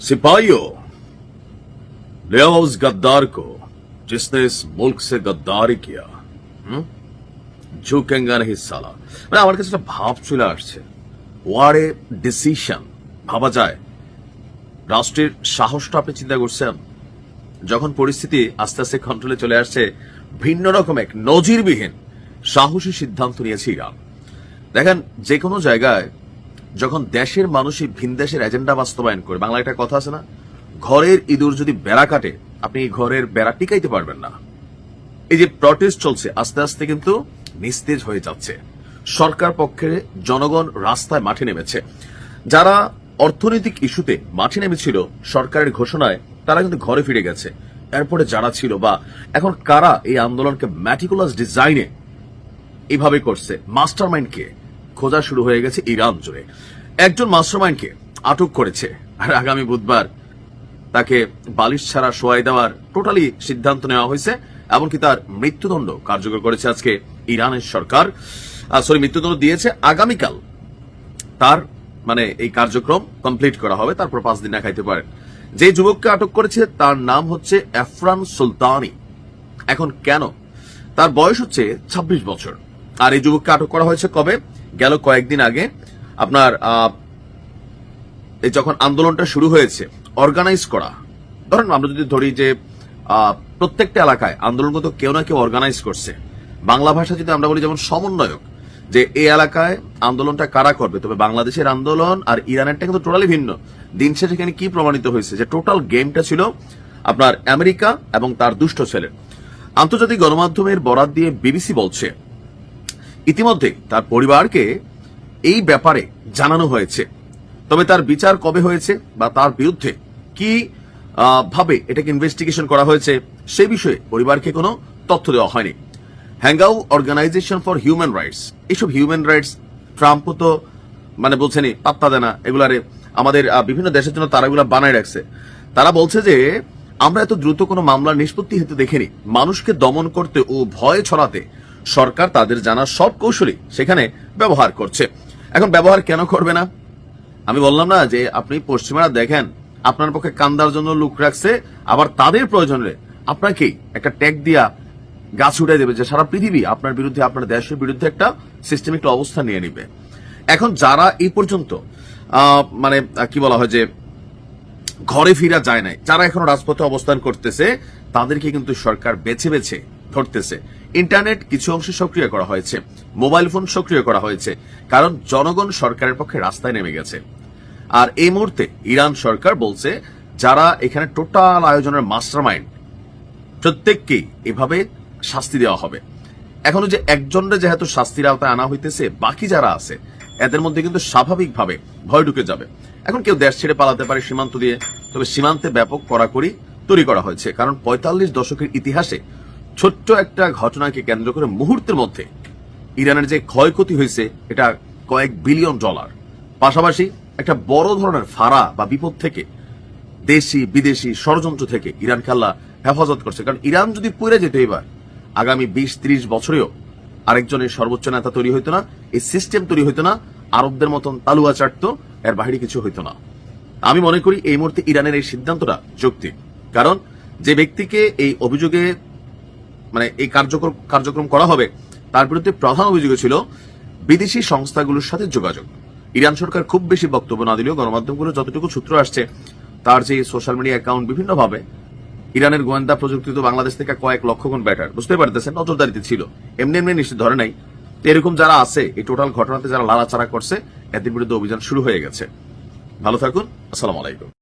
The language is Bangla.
सिपाहियों ले आओ उस गद्दार को जिसने इस मुल्क से गद्दारी किया হুম? ঝুঁকেঙ্গা নেই সালা মানে আমার কাছে একটা ভাব চলে আসছে ওয়ার এ ডিসিশন ভাবা যায় রাষ্ট্রের সাহসটা আপনি চিন্তা করছেন যখন পরিস্থিতি আস্তে আস্তে কন্ট্রোলে চলে আসছে ভিন্ন রকম এক নজিরবিহীন সাহসী সিদ্ধান্ত নিয়েছে ইরান দেখেন যে কোনো জায়গায় যখন দেশের মানুষই ভিন দেশের এজেন্ডা বাস্তবায়ন করে বাংলা একটা কথা আছে না? ঘরের ইঁদুর যদি বেড়া কাটে, আপনি এই ঘরের বেড়া টিকাইতে পারবেন না। এই যে প্রটেস্ট চলছে, আস্তে আস্তে কিন্তু নিস্তেজ হয়ে যাচ্ছে। সরকার পক্ষে জনগণ রাস্তায় মাঠে নেমেছে। যারা অর্থনৈতিক ইস্যুতে মাঠে নেমেছিল সরকারের ঘোষণায়, তারা কিন্তু ঘরে ফিরে গেছে। এরপরে যারা ছিল বা এখন কারা এই আন্দোলনকে ম্যাটিকুলাস ডিজাইনে এভাবে করছে? মাস্টার মাইন্ড কে? খোঁজা শুরু হয়ে গেছে ইরান জুড়ে। একজন মাস্টার কে আটক করেছে, আর আগামী বুধবার তাকে বালিশ ছাড়া শোয়াই দেওয়ার টোটালি সিদ্ধান্ত নেওয়া হয়েছে, এমনকি তার মৃত্যুদণ্ড কার্যকর করেছে আজকে ইরানের সরকার। সরি, মৃত্যুদণ্ড দিয়েছে আগামীকাল। তার মানে এই কার্যক্রম কমপ্লিট করা হবে, তারপর পাঁচ দিন না খাইতে পারেন যে যুবককে আটক করেছে, তার নাম হচ্ছে এফরান সুলতানি। এখন কেন? তার বয়স হচ্ছে ২৬ বছর। আর এই যুবককে আটক করা হয়েছে কবে? গেল কয়েকদিন আগে, আপনার যখন আন্দোলনটা শুরু হয়েছে অর্গানাইজ করা। ধরেন, আমরা যদি ধরি যে প্রত্যেকটা এলাকায় আন্দোলন আন্দোলনগত কেউ না কেউ অর্গানাইজ করছে। বাংলা ভাষা যদি আমরা বলি যেমন সমন্বয়ক, যে এই এলাকায় আন্দোলনটা কারা করবে? তবে বাংলাদেশের আন্দোলন আর ইরানেরটা কিন্তু টোটালি ভিন্ন। দিন শেষে এখানে কি প্রমাণিত হয়েছে? যে টোটাল গেমটা ছিল আপনার আমেরিকা এবং তার দুষ্ট ছেলে। আন্তর্জাতিক গণমাধ্যমের বরাত দিয়ে বিবিসি বলছে ইতিমধ্যে তার পরিবারকে এই ব্যাপারে জানানো হয়েছে। তবে তার বিচার কবে হয়েছে বা তার বিরুদ্ধে কি ভাবে এটাকে ইনভেস্টিগেশন করা হয়েছে, সে বিষয়ে পরিবারকে কোনো তথ্য দেওয়া হয়নি। Hengaw organisation for human rights এইসব হিউম্যান রাইটস ট্রাম্পও তো মানে বলছেনি পাত্তা দেয় না, এগুলারে আমাদের বিভিন্ন দেশের জন্য তারা এগুলা বানায় রাখছে। তারা বলছে যে, আমরা এত দ্রুত কোনো মামলার নিষ্পত্তি হতে দেখিনি। মানুষকে দমন করতে ও ভয় ছড়াতে সরকার তাদের জানা সব কৌশলই সেখানে ব্যবহার করছে। এখন ব্যবহার কেন করবে না? আমি বললাম না যে আপনি পশ্চিমারা দেখেন, আপনার পক্ষে কান্দার জন্য লুক রাখছে, আবার তাদের প্রয়োজনে আপনাকেই একটা ট্যাগ দিয়া গাছ উঠে দেবে যে সারা পৃথিবী আপনার বিরুদ্ধে, আপনার দেশের বিরুদ্ধে একটা সিস্টেমিক অবস্থা নিয়ে নিবে। এখন যারা এই পর্যন্ত মানে কি বলা হয় যে ঘরে ফিরা যায় নাই, যারা এখনও রাজপথে অবস্থান করতেছে, তাদেরকে কিন্তু সরকার বেছে বেছে ধরতেছে। ইন্টারনেট কিছু অংশে সক্রিয় করা হয়েছে। মোবাইল ফোন সক্রিয় করা হয়েছে, কারণ জনগণ সরকারের পক্ষে রাস্তায় নেমে গেছে। আর এই মুহূর্তে ইরান সরকার বলছে, যারা এখানে টোটাল আয়োজনের মাস্টার মাইন্ড প্রত্যেককেই এভাবে শাস্তি দেওয়া হবে। এখনও যে একজনের যেহেতু শাস্তির আওতায় আনা হইতেছে, বাকি যারা আছে, এদের মধ্যে কিন্তু স্বাভাবিকভাবে ভয় ঢুকে যাবে। এখন কেউ দেশ ছেড়ে পালাতে পারে সীমান্ত দিয়ে, তবে সীমান্তে ব্যাপক কড়াকড়ি তৈরি করা হয়েছে। কারণ পঁয়তাল্লিশ দশকের ইতিহাসে ছোট্ট একটা ঘটনাকে কেন্দ্র করে মুহূর্তের মধ্যে ইরানের যে ক্ষয়ক্ষতি হয়েছে, এটা কয়েক বিলিয়ন ডলার। পাশাপাশি একটা বড় ধরনের ফাড়া বা বিপদ থেকে দেশি, বিদেশি ষড়যন্ত্র থেকে ইরান খেলা হেফাজত করছে। কারণ ইরান যদি পুড়ে যেত এবার, আগামী বিশ, ত্রিশ বছরেও আরেকজনের সর্বোচ্চ নেতা তৈরি হইতো না, এই সিস্টেম তৈরি হইতো না, আরবদের মতন তালুয়া চাটতো, এর বাহিরে কিছু হইতো না। আমি মনে করি এই মুহূর্তে ইরানের এই সিদ্ধান্তটা যৌক্তিক কারণ যে ব্যক্তিকে এই অভিযোগে মানে এই কার্যক্রম কার্যক্রম করা হবে, তার বিরুদ্ধে প্রধান অভিযোগ ছিল বিদেশি সংস্থাগুলোর সাথে যোগাযোগ। ইরান সরকার খুব বেশি বক্তব্য না দিলেও গণমাধ্যমগুলো যতটুকু সূত্র আসছে, তার যে সোশ্যাল মিডিয়া অ্যাকাউন্ট বিভিন্নভাবে, ইরানের গোয়েন্দা প্রযুক্তি তো বাংলাদেশ থেকে কয়েক লক্ষ গুণ ব্যাটার বুঝতে পারতেছেন, নজরদারিতে ছিল। এমনি এমনি নিশ্চিত ধরে নাই। এরকম যারা আছে, এই টোটাল ঘটনাতে যারা লাড়াচাড়া করছে, এদের বিরুদ্ধে অভিযান শুরু হয়ে গেছে। ভালো থাকুন, আসসালামু আলাইকুম।